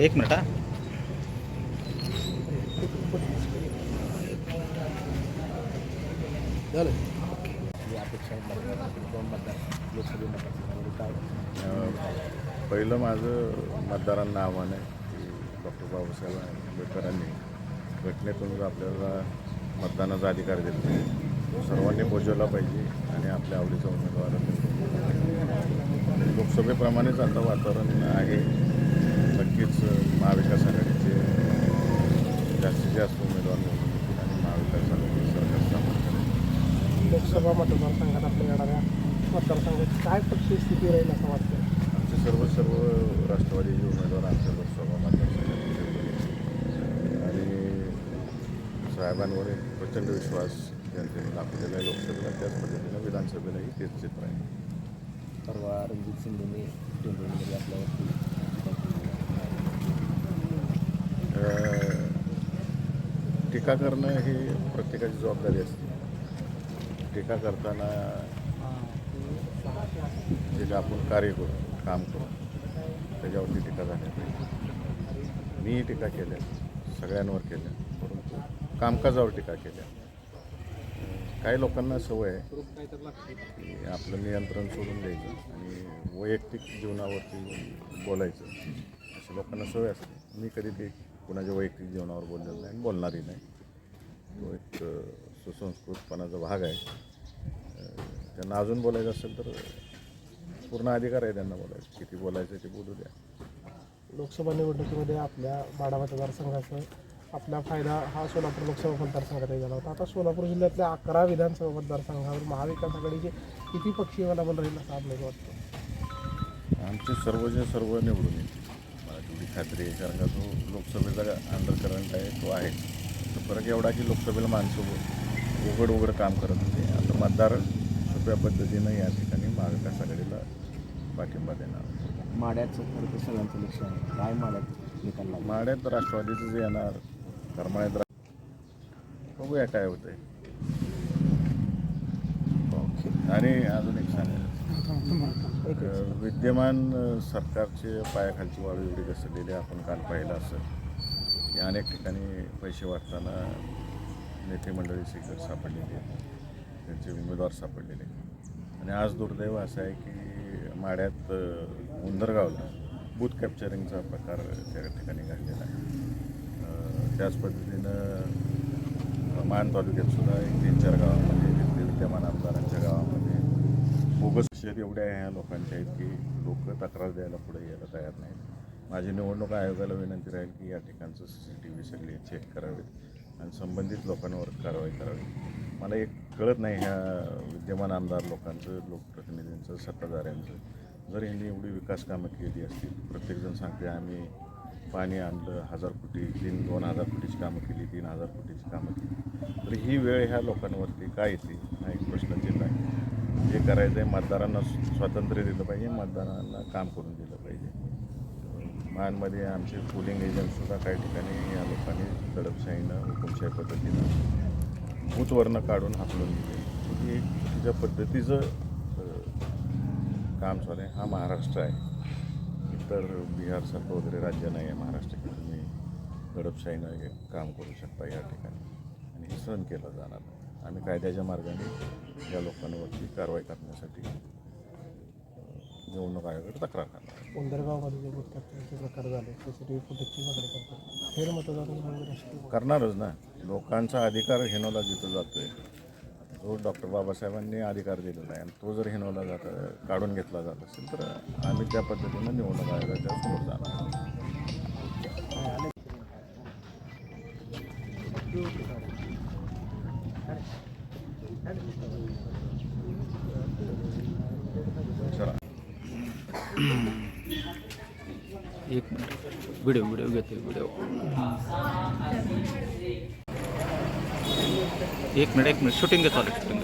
एक मिनिट हा. पहिलं माझं मतदारांना आव्हान आहे की डॉक्टर बाबासाहेब आंबेडकरांनी घटनेतून जो आपल्याला मतदानाचा अधिकार दिला तो सर्वांनी बजावला पाहिजे आणि आपल्या आवडीचा उमेदवार लोकसभेप्रमाणेच आता वातावरण आहे. नक्कीच महाविकास आघाडीचे जास्तीत जास्त उमेदवार निवडून आणि महाविकास आघाडी सरकार स्थापन करेल लोकसभा मतदारसंघात आपल्या येणाऱ्या मतदारसंघात काय पक्षी स्थिती राहील असं वाटतं आमचे सर्व सर्व राष्ट्रवादीचे उमेदवार आमच्या लोकसभा मतदारसंघात आणि साहेबांवर एक प्रचंड विश्वास जनतेने दाखवलेला आहे लोकसभेला. त्याच पद्धतीनं विधानसभेलाही तेच चित्र आहे. परवा रणजित सिंधूंनी टेंडरमध्ये आपल्यावरती टीका करणं ही प्रत्येकाची जबाबदारी असते. टीका करताना जे जे आपण कार्य करू काम करू त्याच्यावरती टीका झाल्या पाहिजे. मीही टीका केल्या सगळ्यांवर केल्या परंतु कामकाजावर टीका केल्या. काही लोकांना सवय आहे की आपलं नियंत्रण सोडून द्यायचं आणि वैयक्तिक जीवनावरती बोलायचं. अशा लोकांना सवय असते. मी कधी ते कुणाच्या वैयक्तिक जीवनावर बोललेलं नाही आणि बोलणारही नाही. तो एक सुसंस्कृतपणाचा भाग आहे त्यांना अजून बोलायचं असेल तर पूर्ण अधिकार आहे त्यांना बोलायचं. किती बोलायचं ते बोलू द्या. लोकसभा निवडणुकीमध्ये आपल्या माडा मतदारसंघाचा आपला फायदा हा सोलापूर लोकसभा मतदारसंघातही झाला होता. आता सोलापूर जिल्ह्यातल्या अकरा विधानसभा मतदारसंघावर महाविकास आघाडीचे किती पक्षीय बलाबल राहील असं आपल्याला वाटतं? आमचे सर्वचे सर्व निवडून येतील मला खात्री आहे. कारण का जो लोकसभेचा अंडर करंट आहे तो आहे. तर फरक एवढा की लोकसभेला माणसं उघड उघड काम करत होते. आता मतदार सोप्या पद्धतीनं या ठिकाणी महाविकास आघाडीला पाठिंबा देणार. माड्याचं खरं तर सगळ्यांचं लक्ष आहे. काय माड्यात निकाल माड्यात राष्ट्रवादीचं जे येणार. करमाळ्यात बघूया काय होतंय. आणि अजून एक अ, विद्यमान सरकारचे पायाखालची वाळू एवढी घसरलेली आपण काल पाहिलं असं की अनेक ठिकाणी पैसे वाटताना नेते मंडळी शिखर सापडलेले त्यांचे उमेदवार सापडलेले आणि आज दुर्दैव असं आहे की माड्यात उंदरगावला बूथ कॅप्चरिंगचा प्रकार त्या ठिकाणी घडलेला आहे. त्याच पद्धतीनं मान तालुक्यात सुद्धा एक तीन चार गावामध्ये विद्यमान आमदारांच्या गावामध्ये बोगस एवढ्या ह्या लोकांच्या आहेत की लोक तक्रार द्यायला पुढे यायला तयार नाहीत. माझी निवडणूक आयोगाला विनंती राहील की या ठिकाणचं सी सी टी व्ही सगळे चेक करावेत आणि संबंधित लोकांवर कारवाई करावी. मला एक कळत नाही ह्या विद्यमान आमदार लोकांचं लोकप्रतिनिधींचं सत्ताधाऱ्यांचं. जर यांनी एवढी विकास कामं केली असतील प्रत्येकजण सांगते आम्ही पाणी आणलं हजार कोटी तीन दोन हजार कोटीची कामं केली तीन हजार कोटीची कामं केली. तर ही वेळ ह्या लोकांवरती काय येते? हा एक प्रश्नचिन्ह आहे. जे करायचं आहे मतदारांना स्वातंत्र्य दिलं पाहिजे मतदारांना काम करून दिलं पाहिजे. मानमध्ये आमचे पोलिंग एजंटसुद्धा काही ठिकाणी या लोकांनी दडपशाहीनं हुकुमशाही पद्धतीनं भूतवर्ण काढून हाकलून दिले. ही एक चुकीच्या पद्धतीचं काम चालू आहे. हा महाराष्ट्र आहे. इतर बिहारसारखं वगैरे राज्य नाही आहे. महाराष्ट्र तुम्ही दडपशाहीनं हे काम करू शकता या ठिकाणी. आणि हे सहन केलं जाणार नाही. आम्ही कायद्याच्या मार्गाने या लोकांवरती कारवाई करण्यासाठी निवडणूक आयोगाकडे तक्रार करणार उंदरगावमध्ये जे कॅप्चरचे प्रकार झाले व्ही फुटेजची मागणी करतात फेर करणारच ना. लोकांचा अधिकार हिनवला जिथं जातोय जो डॉक्टर बाबासाहेबांनी अधिकार दिलेला आहे आणि तो जर हिनवला जात काढून घेतला जात असेल तर आम्ही त्या पद्धतीनं निवडणूक आयोगाच्या समोर जाणार चला एक मिनिट. व्हिडिओ व्हिडिओ घेते व्हिडिओ. एक मिनिट एक मिनिट. शूटिंग घेतो शूटिंग